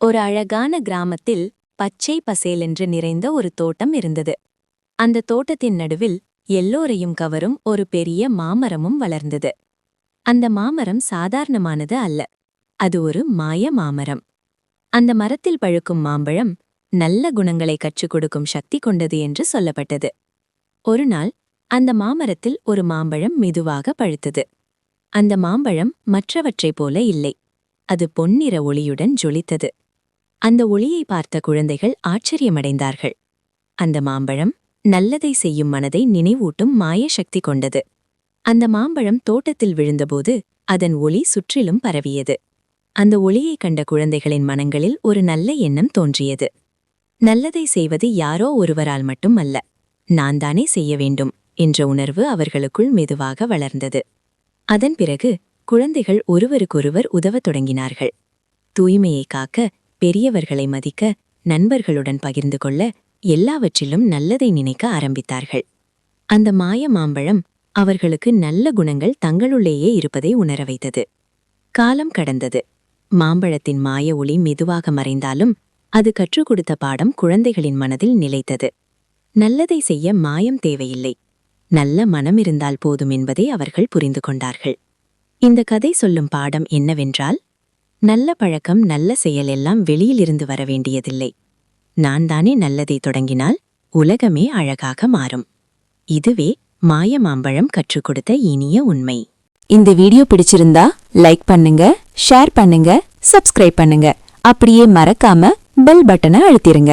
ஒரு அழகான கிராமத்தில் பச்சை பசேலென்று நிறைந்த ஒரு தோட்டம் இருந்தது. அந்த தோட்டத்தின் நடுவில் எல்லோரையும் கவரும் ஒரு பெரிய மாமரமும் வளர்ந்தது. அந்த மாமரம் சாதாரணமானது அல்ல. அது ஒரு மாய மாமரம். அந்த மரத்தில் பழுக்கும் மாம்பழம் நல்ல குணங்களை கற்றுக் கொடுக்கும் சக்தி கொண்டது என்று சொல்லப்பட்டது. ஒரு நாள் அந்த மாமரத்தில் ஒரு மாம்பழம் மெதுவாக பழுத்தது. அந்த மாம்பழம் மற்றவற்றைப் போல இல்லை. அது பொன்னிற ஒளியுடன் ஜொலித்தது. அந்த ஒளியை பார்த்த குழந்தைகள் ஆச்சரியமடைந்தார்கள். அந்த மாம்பழம் நல்லதை செய்யும் மனதை நினைவூட்டும் மாய சக்தி கொண்டது. அந்த மாம்பழம் தோட்டத்தில் விழுந்தபோது அதன் ஒளி சுற்றிலும் பரவியது. அந்த ஒளியைக் கண்ட குழந்தைகளின் மனங்களில் ஒரு நல்ல எண்ணம் தோன்றியது. நல்லதை செய்வது யாரோ ஒருவரால் மட்டும் அல்ல நான் தானே செய்ய வேண்டும் என்ற உணர்வு அவர்களுக்குள் மெதுவாக வளர்ந்தது. அதன் பிறகு குழந்தைகள் ஒருவருக்கொருவர் உதவத் தொடங்கினார்கள். தூய்மையை காக்க பெரியவர்களை மதிக்க நண்பர்களுடன் பகிர்ந்து கொள்ள எல்லாவற்றிலும் நல்லதை நினைக்க ஆரம்பித்தார்கள். அந்த மாய மாம்பழம் அவர்களுக்கு நல்ல குணங்கள் தங்களுள்ளேயே இருப்பதை உணர வைத்தது. காலம் கடந்தது. மாம்பழத்தின் மாய ஒளி மெதுவாக மறைந்தாலும் அது கற்றுக் கொடுத்த பாடம் குழந்தைகளின் மனதில் நிலைத்தது. நல்லதை செய்ய மாயம் தேவையில்லை. நல்ல மனம் இருந்தால் போதும் என்பதை அவர்கள் புரிந்து கொண்டார்கள். இந்த கதை சொல்லும் பாடம் என்னவென்றால் நல்ல பழக்கம் நல்ல செயல் எல்லாம் வெளியிலிருந்து வர வேண்டியதில்லை. நான் தானே நல்லதை தொடங்கினால் உலகமே அழகாக மாறும். இதுவே மாய மாம்பழம் கற்றுக் கொடுத்த இனிய உண்மை. இந்த வீடியோ பிடிச்சிருந்தா லைக் பண்ணுங்க ஷேர் பண்ணுங்க சப்ஸ்கிரைப் பண்ணுங்க. அப்படியே மறக்காம பெல் பட்டனை அழுத்திருங்க.